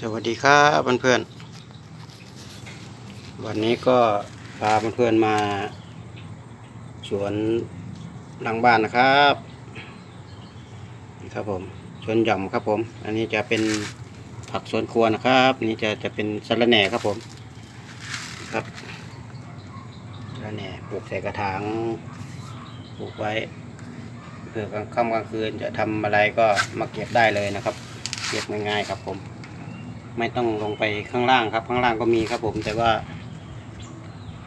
สวัสดีครับเพื่อนๆ วันนี้ก็พาเพื่อนๆมา สวนหลังบ้านนะครับนี่ครับผมสวนหย่อมครับผม อันนี้จะเป็นผักสวนครัวนะครับนี่จะจะเป็นสะระแหน่ครับผมครับสะระแหน่ปลูกใส่กระถางปลูกไว้เพื่อกลางค่ำกลางคืนจะทำอะไรก็มาเก็บได้เลยนะครับ เก็บง่ายๆครับผม ไม่ต้องลงไปข้างล่างครับ ข้างล่างก็มีครับผม แต่ว่า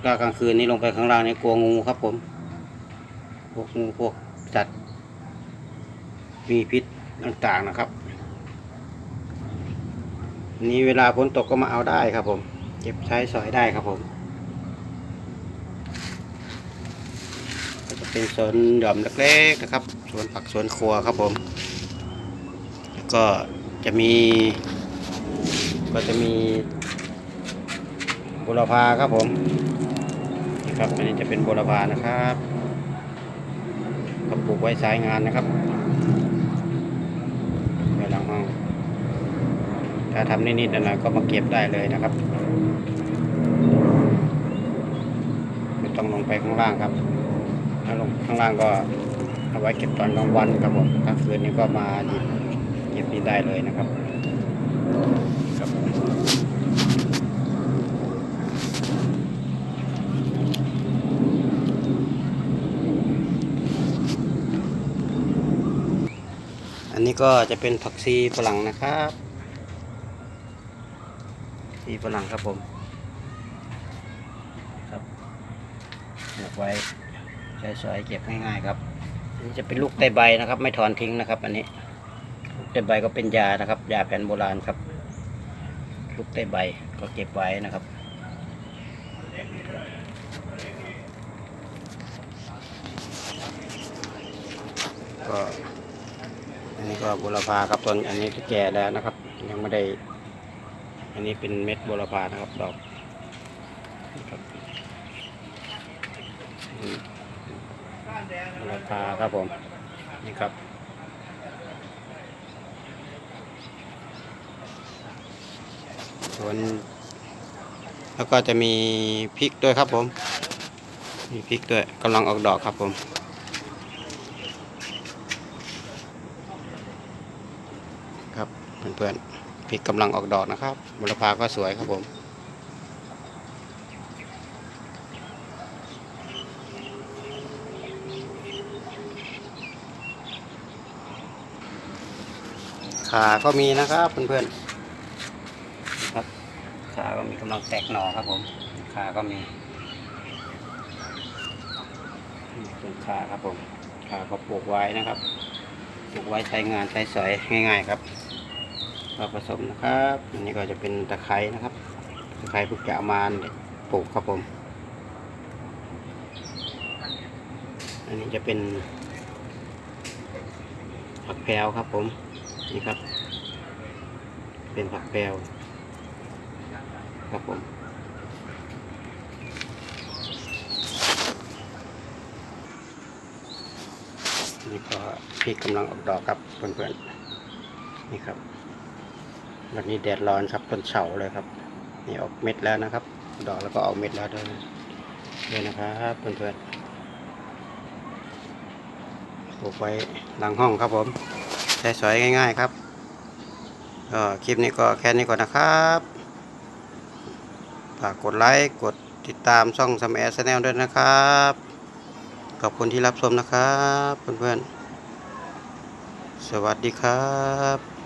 ถ้ากลางคืนนี้ลงไปข้างล่างนี่กลัวงูครับผมพวกงูพวกสัตว์มีพิษต่างๆนะครับนนี้เวลาฝนตกก็มาเอาได้ครับผม เก็บใช้สอยได้ครับผมก็จะเป็นสวนหย่อมเล็กๆนะครับสวนผักสวนครัวครับผม แล้วก็จะมี ก็จะมีบุรพาครับผมนี่ครับอันนี้จะเป็นบุรพานะครับก็ปลูกไว้สายงานนะครับไว้หลังห้อง ถ้าทำนิดๆหน่อยๆก็มาเก็บได้เลยนะครับไม่ต้องลงไปข้างล่างครับ ถ้าลงข้างล่างก็เอาไว้เก็บตอนกลางวันครับผมกลางคืนนี้ก็มาหยิบเก็บนี่ได้เลยนะครับผมอันนี้ ก็จะเป็นผักชีฝรั่งนะครับชีฝรั่งครับผมครับปลูกไว้ใช้สอยเก็บง่ายๆครับอันนี้จะเป็นลูกไตใบนะครับ ไม่ถอนทิ้งนะครับ อันนี้ลูกไตใบก็เป็นยานะครับยาแผนโบราณครับ ลูกไตใบก็เก็บไว้นะครับก็ นี้ก็บุรพาครับต้นอันนี้แก่แล้วนะครับ ยังไม่ได้ อันนี้เป็นเม็ดบุรพานะครับดอกนะครับอืมบุรพาครับผมนี่ครับส่วนแล้วก็จะมีพริกด้วยครับผม มีพริกด้วยกำลังออกดอกครับผม ครับ เพื่อนๆพริกกำลังออกดอกนะครับบุรพาก็สวยครับผมขาก็มีนะครับเพื่อนๆครับขาก็มีกำลังแตกหน่อครับผม ขาก็มีนี่ส่วนขาครับผมขาก็ปลูกไว้นะครับ ปลูกไว้ใช้งานใช้สอยง่าย ๆ ครับ ก็ผสมนะครับอันนี้ก็จะเป็นตะไคร้นะครับตะไคร้พิ่งจะเอามาปลูกครับผม อันนี้จะเป็นผักแพรวครับผมนี่ครับ เป็นผักแพรวครับผมนี่ก็พริกกำลังออกดอกครับเพื่อนๆนี่ครับ วันนี้แดดร้อนครับต้นเฉาเลยครับนี่ออกเม็ดแล้วนะครับ ดอกแล้วก็ออกเม็ดแล้วด้วยด้วยนะครับเพื่อนๆปลูกไว้หลังห้องครับผมใช้สอยง่าย ๆครับก็คลิปนี้ก็แค่นี้ก่อนนะครับฝากกดไลค์กดติดตามช่องซัมแอร์ชาแนลด้วยนะครับ ขอบคุณที่รับชมนะครับ เพื่อนๆ สวัสดีครับ